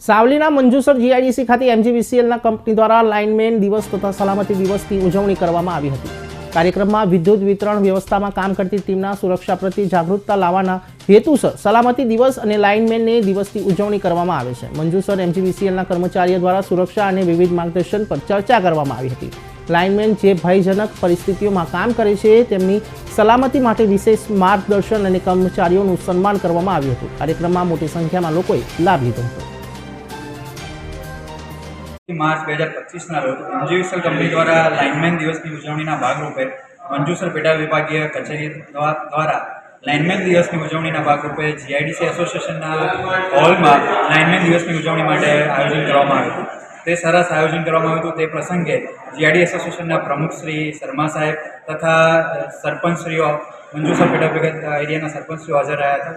સાવલીના Manjusar GIDC ખાતે એમજીવીસીએલના company દ્વારા lineman દિવસ તથા સલામતી દિવસની ઉજવણી કરવામાં આવી હતી. કાર્યક્રમમાં વિદ્યુત વિતરણ વ્યવસ્થામાં કામ કરતી ટીમના સુરક્ષા પ્રત્યે જાગૃતતા લાવવાના હેતુસર સલામતી દિવસ અને લાઇનમેનને દિવસની ઉજવણી કરવામાં આવે છે. મંજુસર એમજીવીસીએલના કર્મચારીઓ દ્વારા સુરક્ષા અને વિવિધ માર્ગદર્શન પર ચર્ચા કરવામાં આવી હતી. લાઇનમેન જે ભયજનક પરિસ્થિતિઓમાં કામ કરે છે, તેમની સલામતી માટે વિશેષ માર્ગદર્શન અને કર્મચારીઓનું સન્માન કરવામાં આવ્યું હતું. કાર્યક્રમમાં મોટી સંખ્યામાં લોકોએ લાભ લીધો હતો. માર્ચ બે હજાર પચીસના રોજ મંજુસર કંપની દ્વારા લાઇનમેન દિવસની ઉજવણીના ભાગરૂપે મંજુસર પેટા વિભાગીય કચેરી દ્વા- દ્વારા લાઇનમેન દિવસની ઉજવણીના ભાગરૂપે જીઆઈડીસી એસોસિએશનના હોલમાં લાઇનમેન દિવસની ઉજવણી માટે આયોજન કરવામાં આવ્યું હતું. તે સરસ આયોજન કરવામાં આવ્યું હતું. તે પ્રસંગે જીઆઈડી એસોસિએશનના પ્રમુખ શ્રી શર્મા સાહેબ તથા સરપંચશ્રીઓ, મંજુસર પેટા વિગત એરિયાના સરપંચશ્રીઓ હાજર રહ્યા હતા.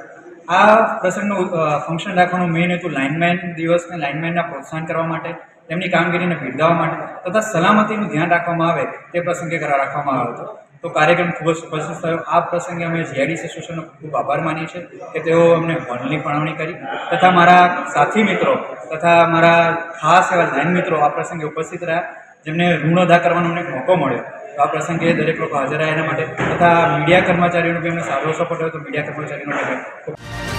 આ પ્રસંગનું ફંક્શન રાખવાનું મેઇન હતું લાઇનમેન દિવસને લાઇનમેનના પ્રોત્સાહન કરવા માટે તેમની કામગીરીને બિરદાવવા માટે તથા સલામતીનું ધ્યાન રાખવામાં આવે તે પ્રસંગે કરાર રાખવામાં આવ્યો હતો તો કાર્યક્રમ ખૂબ જ સુપરિચિત થયો. આ પ્રસંગે અમે જીઆઈડી એસોસિએશનનો ખૂબ આભાર માનીએ છીએ કે તેઓ અમને હોલની ફાળવણી કરી તથા મારા સાથી મિત્રો તથા મારા ખાસ એવા લાઈન મિત્રો આ પ્રસંગે ઉપસ્થિત રહ્યા જેમને ઋણ અદા કરવાનો અમને મોકો મળ્યો. તો આ પ્રસંગે દરેક લોકો હાજર રહ્યા એના માટે તથા મીડિયા કર્મચારીઓનો બી અમને સારો સપોર્ટ હતો મીડિયા કર્મચારીનો ખૂબ